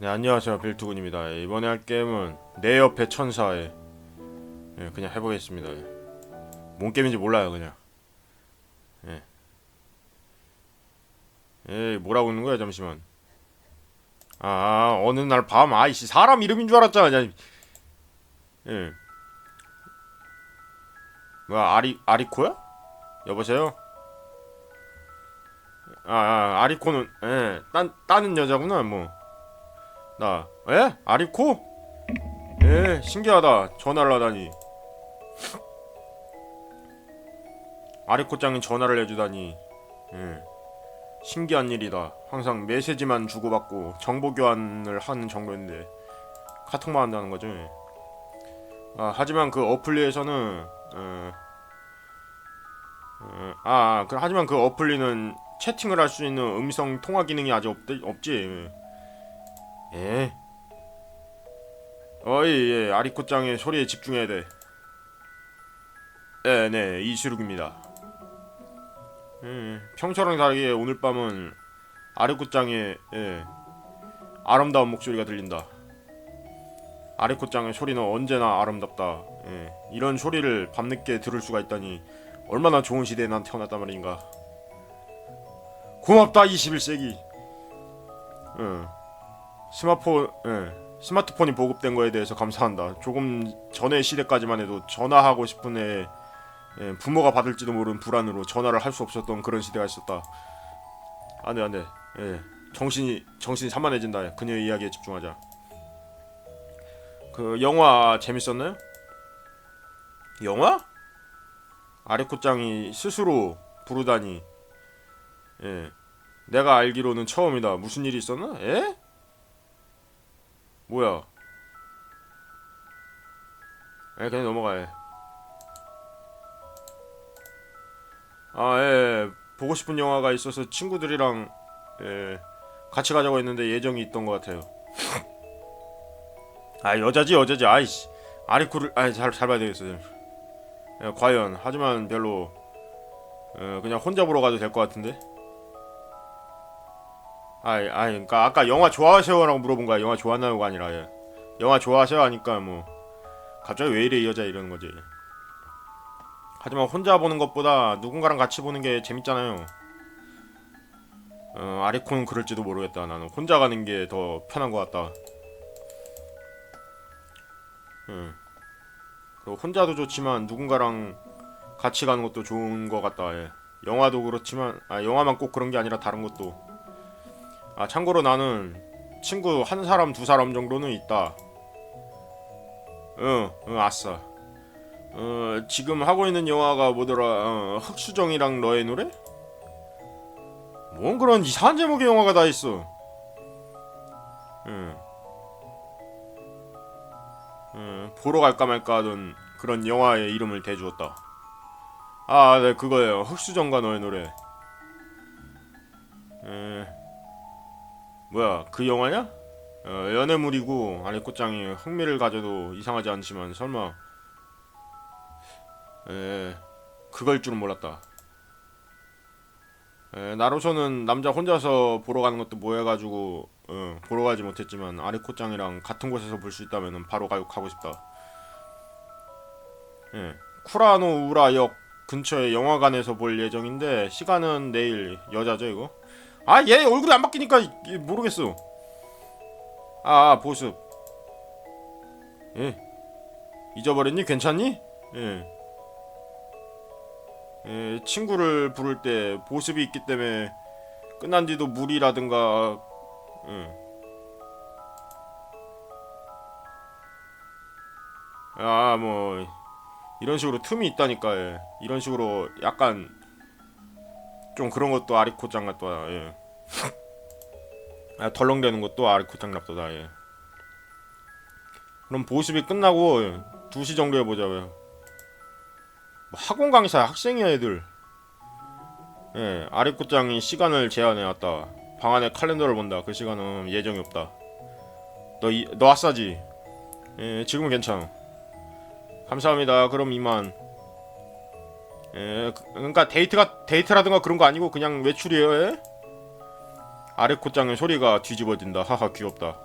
네 안녕하세요. 빌투군입니다. 예, 이번에 할 게임은 내 옆에 천사에 예, 그냥 해보겠습니다. 예. 뭔 게임인지 몰라요 그냥. 예. 예 뭐라고 있는 거야 잠시만. 아, 아 어느 날 밤 아이씨 사람 이름인 줄 알았잖아. 예. 뭐야 아리 아리코야? 여보세요? 아, 아 아리코는 예딴 따는 여자구나 뭐 나, 에? 아리코? 에, 신기하다. 전화를 하다니. 아리코짱이 전화를 해주다니. 예. 신기한 일이다. 항상 메시지만 주고받고 정보 교환을 하는 정도인데 카톡만 한다는 거죠. 예. 아, 하지만 그 어플리에서는 어, 어, 아, 아, 그, 하지만 그 어플리는 채팅을 할 수 있는 음성 통화 기능이 아직 없, 없지. 예. 예. 어이, 예, 아리코짱의 소리에 집중해야 돼. 네, 네, 이수룩입니다. 예, 평소랑 다르게 오늘 밤은 아리코짱의 예, 아름다운 목소리가 들린다. 아리코짱의 소리는 언제나 아름답다. 예, 이런 소리를 밤늦게 들을 수가 있다니 얼마나 좋은 시대에 난 태어났단 말인가. 고맙다 21세기. 응. 스마폰, 예, 스마트폰이 보급된 거에 대해서 감사한다. 조금 전의 시대까지만 해도 전화하고 싶은 애 예, 부모가 받을지도 모르는 불안으로 전화를 할 수 없었던 그런 시대가 있었다. 안돼 안돼. 예, 정신이 정신이 산만해진다. 그녀의 이야기에 집중하자. 그 영화 재밌었나요? 영화? 아레코짱이 스스로 부르다니. 예, 내가 알기로는 처음이다. 무슨 일이 있었나? 예? 뭐야? 에 그냥 넘어가. 예. 아, 예, 예. 보고 싶은 영화가 있어서 친구들이랑 예, 같이 가자고 했는데 예정이 있던 것 같아요. 아, 여자지 여자지. 아이씨. 아리쿠를 아잘잘 봐야 되겠어. 예, 과연 하지만 별로 어, 그냥 혼자 보러 가도 될 것 같은데. 아이, 아이, 그러니까 아까 영화 좋아하세요라고 물어본 거야. 영화 좋아하나요가 아니라 예. 영화 좋아하세요 하니까 뭐 갑자기 왜 이래 이 여자 이러는 거지. 하지만 혼자 보는 것보다 누군가랑 같이 보는 게 재밌잖아요. 어, 아리코는 그럴지도 모르겠다. 나는 혼자 가는 게 더 편한 것 같다. 응. 그리고 혼자도 좋지만 누군가랑 같이 가는 것도 좋은 것 같다. 예. 영화도 그렇지만 아 영화만 꼭 그런 게 아니라 다른 것도. 아 참고로 나는 친구 한 사람 두 사람 정도는 있다. 응, 응 아싸. 어 지금 하고 있는 영화가 뭐더라? 어, 흑수정이랑 너의 노래? 뭔 그런 이상한 제목의 영화가 다 있어. 응. 응, 보러 갈까 말까 하던 그런 영화의 이름을 대주었다. 아, 네 그거예요. 흑수정과 너의 노래. 에... 뭐야 그 영화냐? 어, 연애물이고 아리코짱이 흥미를 가져도 이상하지 않지만 설마 에 그걸 줄은 몰랐다. 에, 나로서는 남자 혼자서 보러 가는 것도 뭐해가지고 어, 보러 가지 못했지만 아리코짱이랑 같은 곳에서 볼 수 있다면 바로 가, 가고 싶다. 예, 쿠라노 우라역 근처의 영화관에서 볼 예정인데 시간은 내일 여자죠 이거? 아 얘 얼굴이 안 바뀌니까 모르겠어. 아, 아 보습. 예. 잊어버렸니? 괜찮니? 예. 예, 친구를 부를 때 보습이 있기 때문에 끝난 뒤도 물이라든가 예. 아, 뭐 이런 식으로 틈이 있다니까. 예. 이런 식으로 약간 좀 그런 것도 아리코짱 같다. 예. 아, 덜렁대는 것도 아리코짱 납도다. 예. 그럼 보습이 끝나고 2시 정도에 보자고요. 뭐 학원 강사 학생이야 애들. 예, 아리코짱이 시간을 제한해 왔다. 방 안에 칼렌더를 본다. 그 시간은 예정이 없다. 너, 이, 너 아싸지? 예, 지금은 괜찮아. 감사합니다. 그럼 이만. 예, 그- 그러니까 데이트가 데이트라든가 그런 거 아니고 그냥 외출이에요. 예? 아레코짱의 소리가 뒤집어진다. 하하 귀엽다.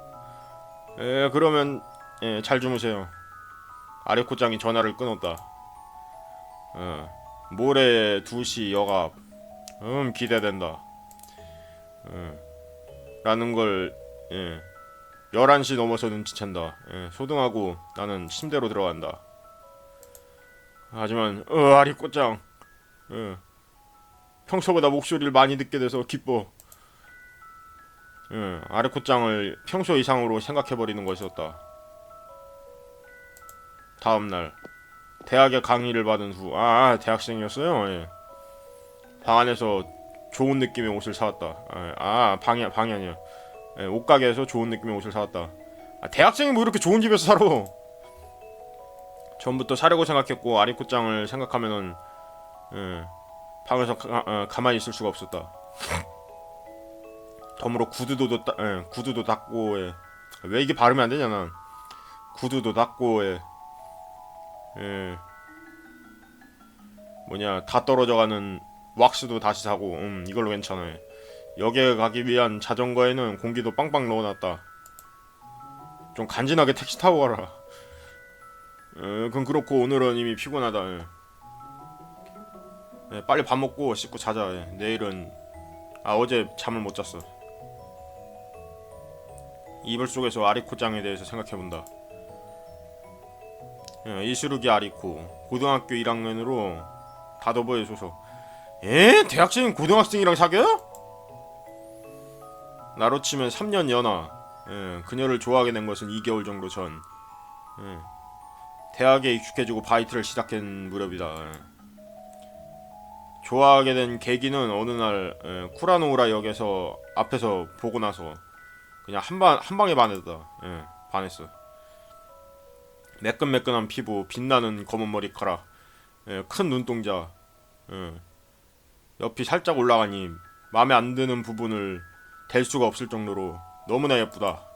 에 그러면 예, 잘 주무세요. 아리코짱이 전화를 끊었다. 어, 모레 2시 역앞. 음 기대된다. 어, 라는 걸 예, 11시 넘어서 눈치챈다. 예, 소등하고 나는 침대로 들어간다. 하지만 어 아리코짱 어, 평소보다 목소리를 많이 듣게 돼서 기뻐. 예, 아리코짱을 평소 이상으로 생각해버리는 것이었다. 다음 날 대학에 강의를 받은 후, 아, 아, 대학생이었어요. 예. 방 안에서 좋은 느낌의 옷을 사왔다. 아, 아 방이 방이 아니야. 예, 옷가게에서 좋은 느낌의 옷을 사왔다. 아, 대학생이 뭐 이렇게 좋은 집에서 살아? 전부터 사려고 생각했고 아리코짱을 생각하면은 예, 방에서 가, 어, 가만히 있을 수가 없었다. 덤으로 구두도 닦, 예, 구두도 닦고 예. 왜 이게 발음이 안 되냐 난 구두도 닦고 예. 예. 뭐냐 다 떨어져가는 왁스도 다시 사고 음 이걸로 괜찮아 예. 역에 가기 위한 자전거에는 공기도 빵빵 넣어놨다 좀 간지나게 택시 타고 가라 예, 그건 그렇고 오늘은 이미 피곤하다 예. 예, 빨리 밥 먹고 씻고 자자 예. 내일은 아 어제 잠을 못 잤어 이불 속에서 아리코짱에 대해서 생각해본다. 예, 이시루기 아리코 고등학교 1학년으로 다더버에 소속. 에? 대학생 고등학생이랑 사겨? 나로 치면 3년 연하. 예, 그녀를 좋아하게 된 것은 2개월 정도 전. 예, 대학에 익숙해지고 바이트를 시작한 무렵이다. 예. 좋아하게 된 계기는 어느 날 예, 쿠라노우라 역에서 앞에서 보고 나서 그냥 한방 한 방에 반했다. 예, 반했어. 매끈매끈한 피부, 빛나는 검은 머리카락, 예, 큰 눈동자, 예, 옆이 살짝 올라가니 마음에 안 드는 부분을 댈 수가 없을 정도로 너무나 예쁘다.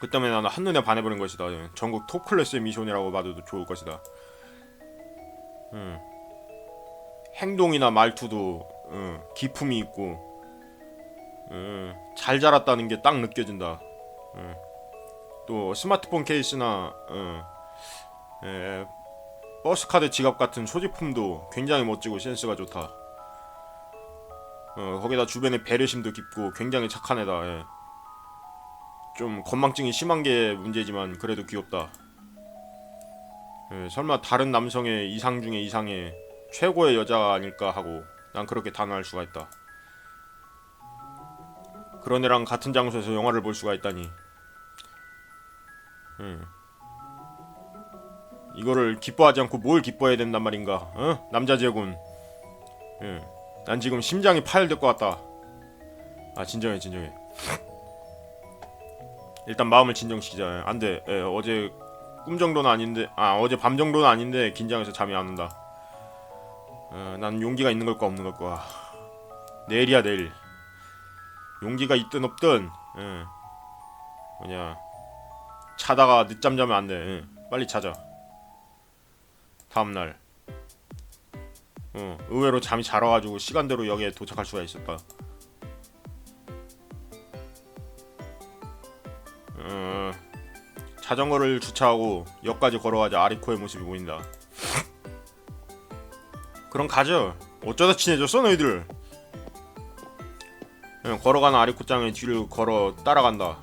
그 때문에 나는 한눈에 반해버린 것이다. 예, 전국 톱 클래스의 미션이라고 봐도 좋을 것이다. 음. 행동이나 말투도 음, 기품이 있고 음, 잘 자랐다는 게 딱 느껴진다. 음. 또 스마트폰 케이스나 음, 에, 버스 카드 지갑 같은 소지품도 굉장히 멋지고 센스가 좋다. 어, 거기다 주변에 배려심도 깊고 굉장히 착한 애다. 예. 좀 건망증이 심한 게 문제지만 그래도 귀엽다. 예, 설마 다른 남성의 이상 중에 이상의 최고의 여자가 아닐까 하고 난 그렇게 단언할 수가 있다. 그런 애랑 같은 장소에서 영화를 볼 수가 있다니. 음. 이거를 기뻐하지 않고 뭘 기뻐해야 된단 말인가? 어? 남자 제군. 예. 난 지금 심장이 파열될 것 같다. 아 진정해 진정해. 일단 마음을 진정시키자. 안 돼. 예, 어제 꿈 정도는 아닌데, 아 어제 밤 정도는 아닌데 긴장해서 잠이 안 온다. 어, 난 용기가 있는 걸까 없는 걸까. 내일이야 내일. 용기가 있든 없든 예. 뭐냐 자다가 늦잠 자면 안 돼 예. 빨리 자자 다음 날 어, 의외로 잠이 잘 와가지고 시간대로 역에 도착할 수가 있었다 어, 자전거를 주차하고 역까지 걸어가자 아리코의 모습이 보인다 그럼 가죠 어쩌다 친해졌어 너희들 예, 걸어가는 아리코짱의 뒤를 걸어 따라간다.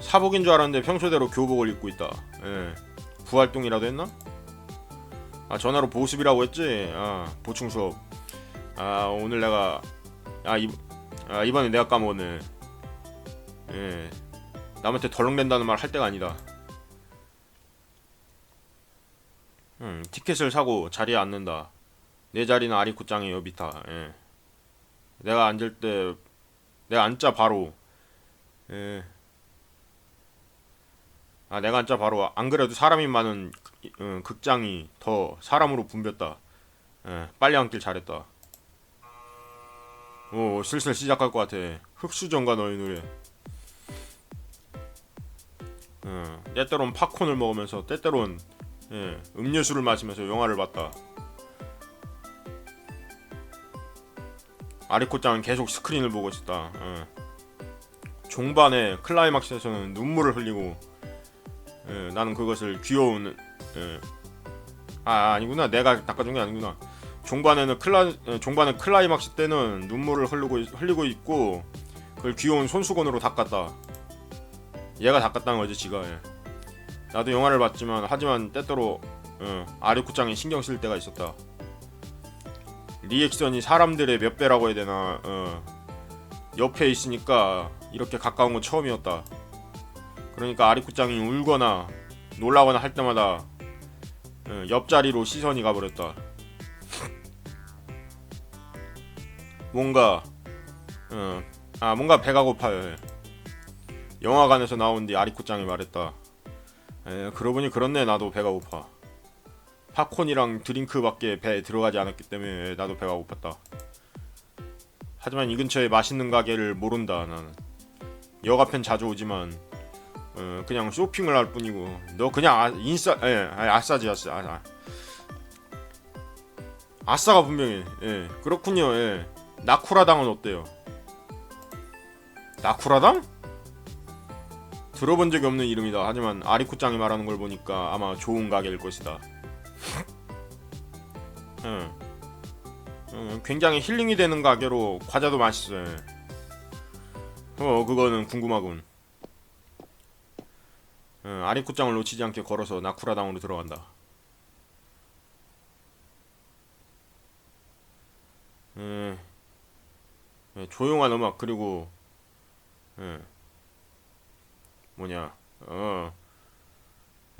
사복인 줄 알았는데 평소대로 교복을 입고 있다. 예. 부활동이라도 했나? 아 전화로 보습이라고 했지. 아 보충 수업. 아 오늘 내가 아, 이, 아 이번에 내가 까먹었네. 예. 남한테 덜렁댄다는 말 할 때가 아니다. 음, 티켓을 사고 자리에 앉는다. 내 자리는 아리코짱의 옆이다. 예. 내가 앉을 때 내가 앉자 바로 예. 아 내가 앉자 바로 안 그래도 사람이 많은 극- 어, 극장이 더 사람으로 붐볐다 예, 빨리 앉길 잘했다 오 슬슬 시작할 것 같아 흑수정과 너의 노래 어, 때때론 팝콘을 먹으면서 때때론 예, 음료수를 마시면서 영화를 봤다 아리코짱은 계속 스크린을 보고 있었다. 어. 종반의 클라이막스에서는 눈물을 흘리고 예, 나는 그것을 귀여운 예. 아 아니구나 내가 닦아준 게 아니구나 종반에는 클라 예, 종반의 클라이막스 때는 눈물을 흘리고 흘리고 있고 그걸 귀여운 손수건으로 닦았다 얘가 닦았다는 거지 지가 예. 나도 영화를 봤지만 하지만 때때로 어, 아리쿠짱이 신경 쓸 때가 있었다 리액션이 사람들의 몇 배라고 해야 되나 어, 옆에 있으니까 이렇게 가까운 건 처음이었다. 그러니까 아리쿠짱이 울거나 놀라거나 할 때마다 어, 옆자리로 시선이 가버렸다. 뭔가 어, 아 뭔가 배가 고파요. 영화관에서 나온 뒤 아리쿠짱이 말했다. 에, 그러고 보니 그렇네 나도 배가 고파. 팝콘이랑 드링크밖에 배에 들어가지 않았기 때문에 나도 배가 고팠다. 하지만 이 근처에 맛있는 가게를 모른다 나는. 여가편 자주 오지만 어, 그냥 쇼핑을 할 뿐이고 너 그냥 아, 인싸 예 아니, 아싸지 아싸 아, 아 싸가 분명히 예 그렇군요 예 나쿠라당은 어때요 나쿠라당 들어본 적이 없는 이름이다. 하지만 아리쿠짱이 말하는 걸 보니까 아마 좋은 가게일 것이다. 예 어, 굉장히 힐링이 되는 가게로 과자도 맛있어요. 어 그거는 궁금하군. 어, 아리쿠짱을 놓치지 않게 걸어서 나쿠라당으로 들어간다. 예, 예, 조용한 음악 그리고 예, 뭐냐 어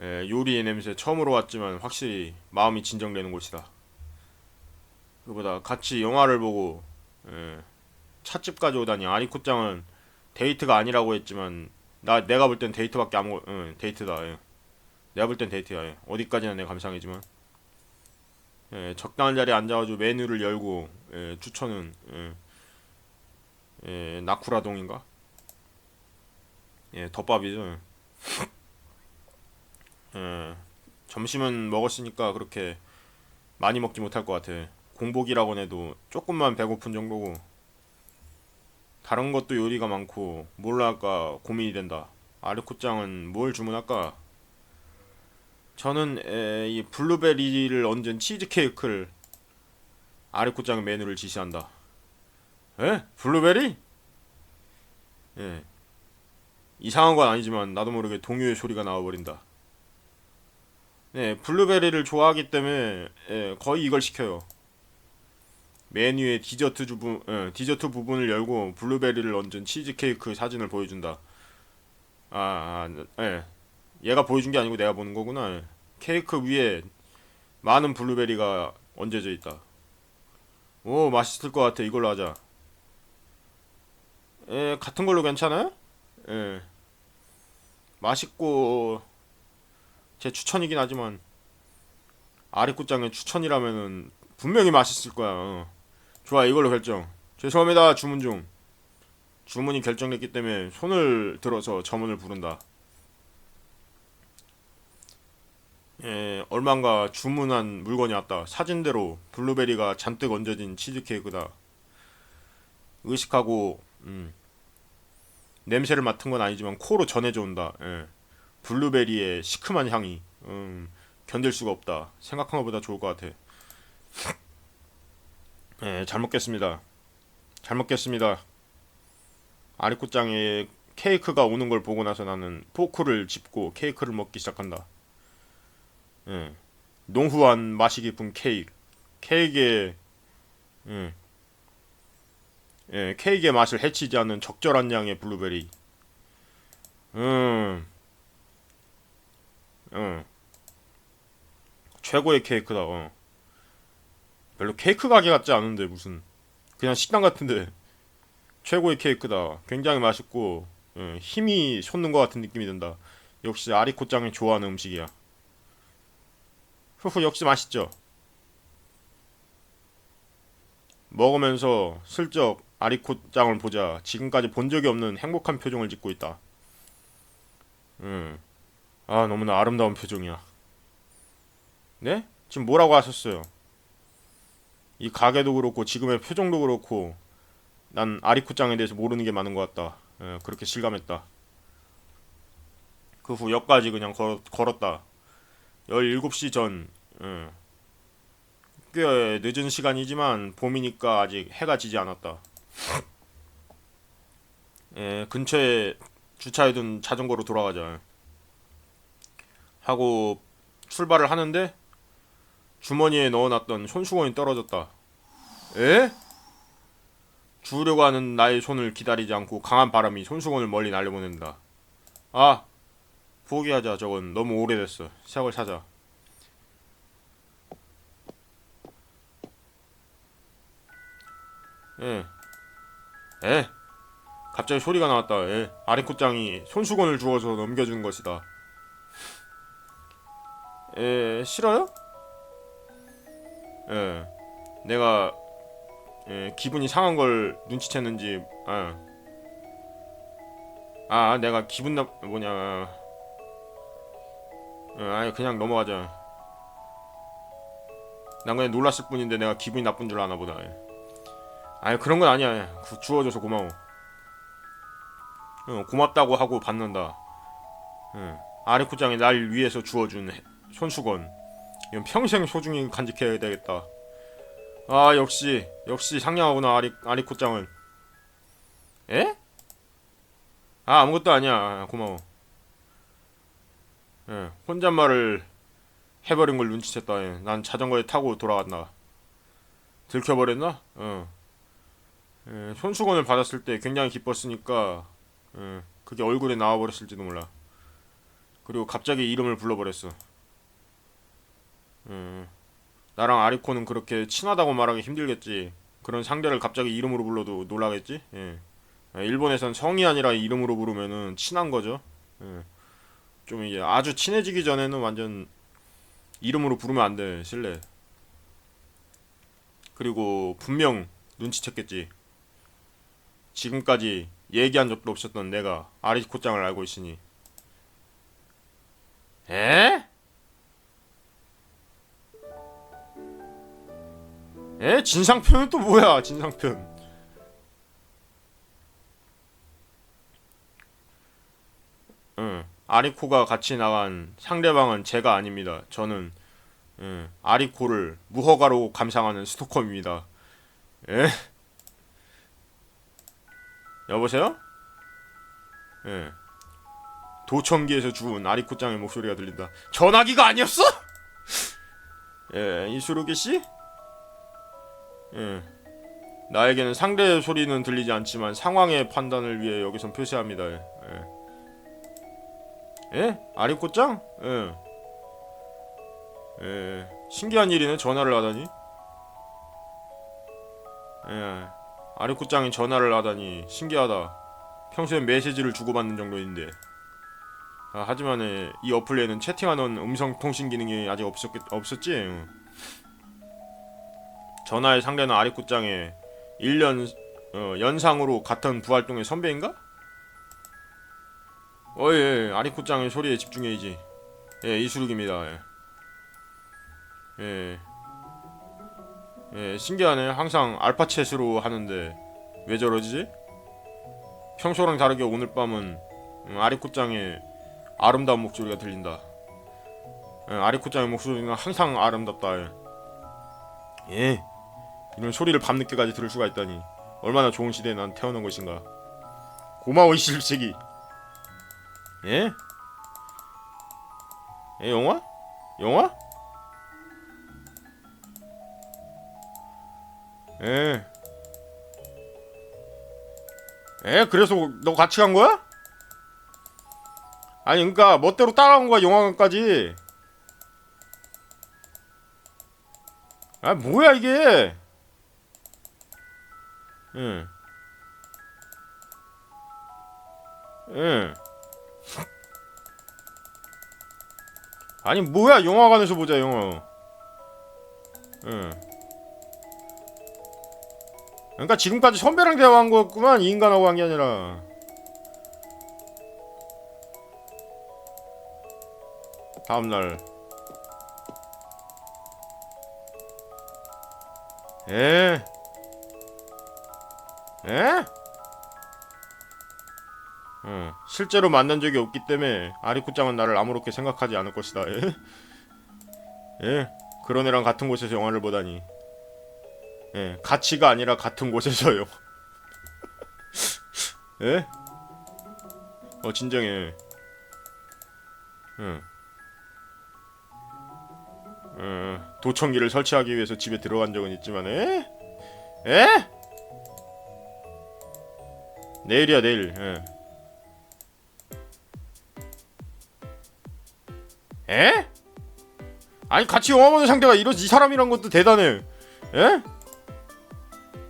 예, 요리의 냄새 처음으로 왔지만 확실히 마음이 진정되는 곳이다 그보다 같이 영화를 보고 예, 찻집까지 오다니 아리쿠짱은 데이트가 아니라고 했지만 나 내가 볼 땐 데이트밖에 아무 응, 데이트다. 예. 내가 볼 땐 데이트야. 예. 어디까지나 내 감상이지만 예, 적당한 자리에 앉아가지고 메뉴를 열고 예, 추천은 예, 예, 나쿠라동인가? 예, 덮밥이죠. 예, 점심은 먹었으니까 그렇게 많이 먹지 못할 것 같아. 공복이라고 해도 조금만 배고픈 정도고 다른 것도 요리가 많고 뭘 할까 고민이 된다. 아르코짱은 뭘 주문할까? 저는 에, 이 블루베리를 얹은 치즈 케이크를 아르코짱 메뉴를 지시한다. 에? 블루베리? 예. 이상한 건 아니지만 나도 모르게 동요의 소리가 나와버린다. 네, 블루베리를 좋아하기 때문에 예, 거의 이걸 시켜요. 메뉴의 디저트 부분, 어, 디저트 부분을 열고 블루베리를 얹은 치즈케이크 사진을 보여준다. 아, 아, 예. 얘가 보여준 게 아니고 내가 보는 거구나. 예. 케이크 위에 많은 블루베리가 얹어져 있다. 오, 맛있을 것 같아. 이걸로 하자. 예, 같은 걸로 괜찮아요? 예. 맛있고 제 추천이긴 하지만 아리꾸짱의 추천이라면은 분명히 맛있을 거야. 어. 좋아 이걸로 결정. 죄송합니다 주문 중. 주문이 결정됐기 때문에 손을 들어서 점원을 부른다. 예, 얼마인가 주문한 물건이 왔다. 사진대로 블루베리가 잔뜩 얹어진 치즈케이크다. 의식하고 음, 냄새를 맡은 건 아니지만 코로 전해져 온다 예. 블루베리의 시큼한 향이 음, 견딜 수가 없다 생각한 것보다 좋을 것 같아 네, 잘 먹겠습니다. 잘 먹겠습니다. 아리코짱의 케이크가 오는 걸 보고 나서 나는 포크를 짚고 케이크를 먹기 시작한다. 예. 농후한 맛이 깊은 케이크. 케이크의 예. 예, 케이크의 맛을 해치지 않는 적절한 양의 블루베리. 음. 음. 최고의 케이크다. 어. 별로 케이크 가게 같지 않은데 무슨 그냥 식당 같은데 최고의 케이크다. 굉장히 맛있고 예, 힘이 솟는 것 같은 느낌이 든다. 역시 아리코짱이 좋아하는 음식이야. 후후 역시 맛있죠. 먹으면서 슬쩍 아리코짱을 보자 지금까지 본 적이 없는 행복한 표정을 짓고 있다. 음. 아 너무나 아름다운 표정이야. 네? 지금 뭐라고 하셨어요? 이 가게도 그렇고 지금의 표정도 그렇고 난 아리쿠짱에 대해서 모르는 게 많은 것 같다. 예, 그렇게 실감했다. 그 후 역까지 그냥 걸, 걸었다. 17시 전, 예. 꽤 늦은 시간이지만 봄이니까 아직 해가 지지 않았다. 예, 근처에 주차해둔 자전거로 돌아가자. 하고 출발을 하는데 주머니에 넣어놨던 손수건이 떨어졌다. 에? 주우려고 하는 나의 손을 기다리지 않고 강한 바람이 손수건을 멀리 날려보낸다. 아, 포기하자. 저건 너무 오래됐어. 시작을 사자. 예. 에. 갑자기 소리가 나왔다. 예. 아리코짱이 손수건을 주워서 넘겨주는 것이다. 에, 싫어요? 예. 내가 예, 기분이 상한 걸 눈치챘는지 아, 아 내가 기분 나 뭐냐 어, 아니 그냥 넘어가자 난 그냥 놀랐을 뿐인데 내가 기분이 나쁜 줄 아나 보다 예. 아니 그런 건 아니야. 구- 주워줘서 고마워. 어, 고맙다고 하고 받는다. 예. 아리쿠짱이 날 위해서 주워준 해- 손수건. 이건 평생 소중히 간직해야 되겠다. 아 역시 역시 상냥하구나 아리 아리코짱은. 에? 아 아무것도 아니야. 아, 고마워. 예 혼잣말을 해버린 걸 눈치챘다. 예. 난 자전거에 타고 돌아갔나. 들켜버렸나? 어 예, 손수건을 받았을 때 굉장히 기뻤으니까 예, 그게 얼굴에 나와버렸을지도 몰라 그리고 갑자기 이름을 불러버렸어 음. 나랑 아리코는 그렇게 친하다고 말하기 힘들겠지. 그런 상대를 갑자기 이름으로 불러도 놀라겠지. 예. 예, 일본에선 성이 아니라 이름으로 부르면은 친한 거죠. 예. 좀 이제 아주 친해지기 전에는 완전 이름으로 부르면 안 돼. 실례. 그리고 분명 눈치챘겠지. 지금까지 얘기한 적도 없었던 내가 아리코짱을 알고 있으니. 에? 에? 진상편은 또 뭐야? 진상편. 응. 아리코가 같이 나간 상대방은 제가 아닙니다. 저는 응. 아리코를 무허가로 감상하는 스토커입니다. 에? 여보세요? 예. 도청기에서 주운 아리코짱의 목소리가 들린다. 전화기가 아니었어? 예, 이수루기 씨? 예. 나에게는 상대의 소리는 들리지 않지만 상황의 판단을 위해 여기선 표시합니다. 예. 예? 아리코짱? 예. 예. 신기한 일이네. 전화를 하다니. 예. 아리코짱이 전화를 하다니 신기하다. 평소엔 메시지를 주고받는 정도인데. 아, 하지만 예, 이 어플에는 채팅하는 음성 통신 기능이 아직 없었 없었지. 응. 전화의 상대는 아리쿠짱의 1년 어, 연상으로 같은 부활동의 선배인가? 어예 예, 아리쿠짱의 소리에 집중해야지 예 이수룩입니다 예. 예. 예 신기하네 항상 알파챗으로 하는데 왜 저러지? 평소랑 다르게 오늘 밤은 음, 아리쿠짱의 아름다운 목소리가 들린다 예, 아리쿠짱의 목소리는 항상 아름답다 예. 예. 이런 소리를 밤늦게까지 들을 수가 있다니 얼마나 좋은 시대에 난 태어난 것인가 고마워 이 실직이 예? 예 영화? 영화? 예. 예 그래서 너 같이 간 거야? 아니 그니까 멋대로 따라온 거야 영화관까지 아 뭐야 이게 응. 응. 아니 뭐야 영화관에서 보자 영화. 응. 그러니까 지금까지 선배랑 대화한 거였구만 이 인간하고 한 게 아니라. 다음 날. 에. 에? 어, 실제로 만난 적이 없기 때문에 아리쿠짱은 나를 아무렇게 생각하지 않을 것이다. 예? 예? 그런 애랑 같은 곳에서 영화를 보다니. 예, 같이가 아니라 같은 곳에서요. 예? 어, 진정해. 응. 어, 도청기를 설치하기 위해서 집에 들어간 적은 있지만, 에? 에? 내일이야, 내일. 예. 에? 아니 같이 영화 보는 상대가 이런 이 사람이란 것도 대단해. 에?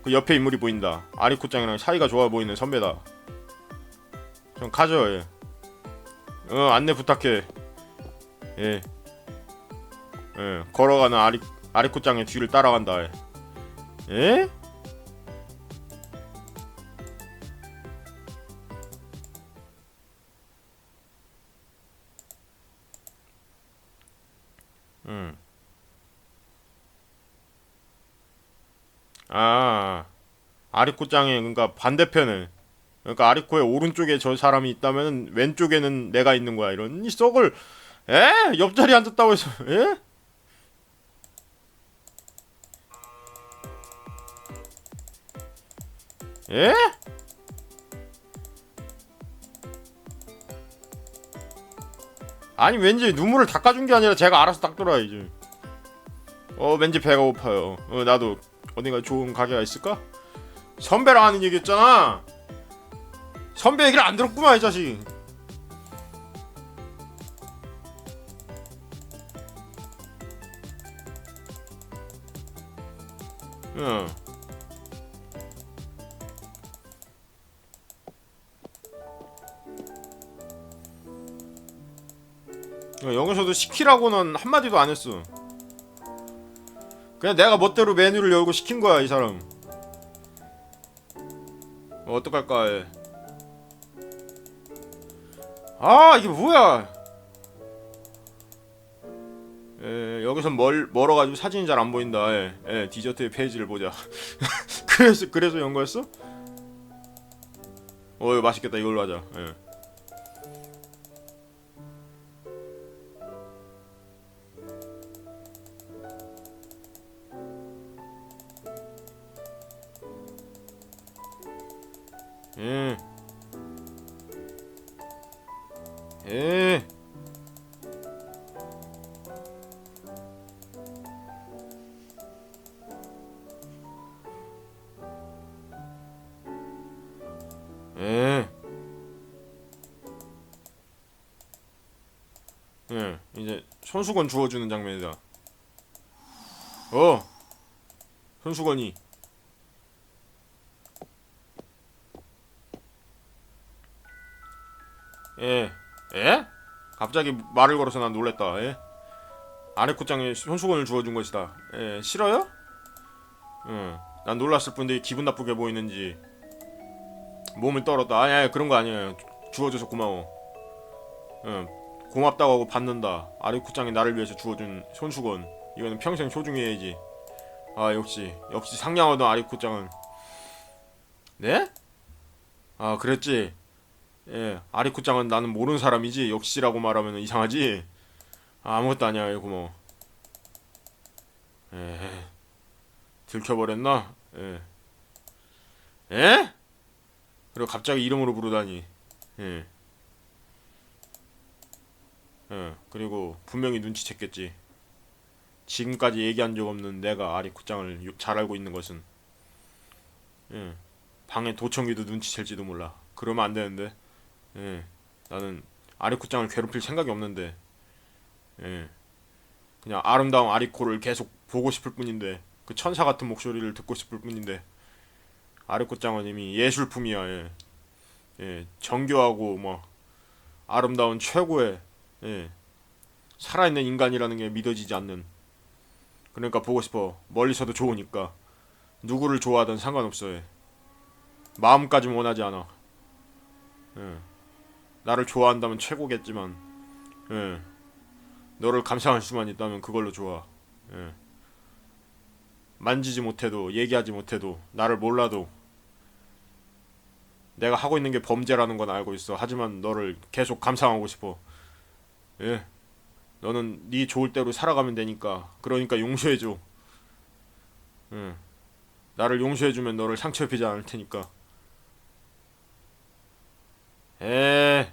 그 옆에 인물이 보인다. 아리코짱이랑 사이가 좋아 보이는 선배다. 좀 가져. 예. 어 안내 부탁해. 예. 예. 걸어가는 아리 아리코짱의 뒤를 따라간다. 예? 예? 아리코짱의 그러니까 반대편에 그러니까 아리코의 오른쪽에 저 사람이 있다면 왼쪽에는 내가 있는 거야 이런 이 썩을 에 옆자리에 앉았다고 해서 에? 에? 아니 왠지 눈물을 닦아준 게 아니라 제가 알아서 닦더라 이제 어 왠지 배가 고파요 어 나도 어딘가 좋은 가게가 있을까? 선배랑 하는 얘기였잖아 선배 얘기를 안 들었구만 이 자식 응 어, 여기서도 시키라고는 한마디도 안 했어. 그냥 내가 멋대로 메뉴를 열고 시킨 거야, 이 사람. 어, 어떡할까, 해. 아, 이게 뭐야! 에, 여기선 멀, 멀어가지고 사진이 잘 안 보인다. 예, 예, 디저트의 페이지를 보자. 그래서, 그래서 연 거였어? 어, 이거 맛있겠다. 이걸로 하자. 예. 예. 예. 예. 예, 이제 손수건 주워주는 장면이다. 어, 손수건이. 예, 예? 갑자기 말을 걸어서 난 놀랬다. 예? 아레코짱이 손수건을 주워준 것이다. 예, 싫어요? 응, 난 놀랐을 뿐인데 기분 나쁘게 보이는지 몸을 떨었다. 아니, 아니 그런 거 아니에요. 주워줘서 고마워. 응, 고맙다고 하고 받는다. 아레코짱이 나를 위해서 주워준 손수건. 이거는 평생 소중히 해야지. 아 역시 역시 상냥하던 아리코짱은 네? 아 그랬지. 예, 아리쿠짱은 나는 모르는 사람이지 역시라고 말하면 이상하지. 아, 아무것도 아니야, 예, 고마워. 에, 들켜버렸나? 예. 에? 그리고 갑자기 이름으로 부르다니. 예. 예, 그리고 분명히 눈치챘겠지. 지금까지 얘기한 적 없는 내가 아리쿠짱을 요- 잘 알고 있는 것은, 예, 방에 도청기도 눈치챌지도 몰라. 그러면 안 되는데. 예, 나는 아리코짱을 괴롭힐 생각이 없는데, 예, 그냥 아름다운 아리코를 계속 보고 싶을 뿐인데, 그 천사 같은 목소리를 듣고 싶을 뿐인데, 아리코짱은 이미 예술품이야, 예, 예, 정교하고 뭐 아름다운 최고의 예, 살아있는 인간이라는 게 믿어지지 않는. 그러니까 보고 싶어. 멀리서도 좋으니까 누구를 좋아하든 상관없어. 예. 마음까지 원하지 않아. 예. 나를 좋아한다면 최고겠지만, 예. 너를 감상할 수만 있다면 그걸로 좋아. 예. 만지지 못해도, 얘기하지 못해도, 나를 몰라도, 내가 하고 있는 게 범죄라는 건 알고 있어. 하지만 너를 계속 감상하고 싶어. 예. 너는 네 좋을 대로 살아가면 되니까. 그러니까 용서해 줘. 응. 나를 용서해 주면 너를 상처 입히지 않을 테니까. 에.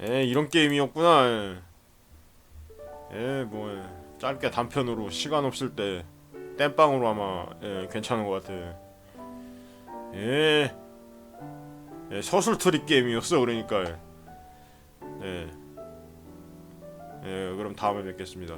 에 이런 게임이었구나. 에, 에, 뭐 에. 짧게 단편으로 시간 없을 때 땜빵으로 아마 예, 괜찮은 것 같아. 예. 예, 서술 트릭 게임이었어 그러니까. 예. 예, 그럼 다음에 뵙겠습니다.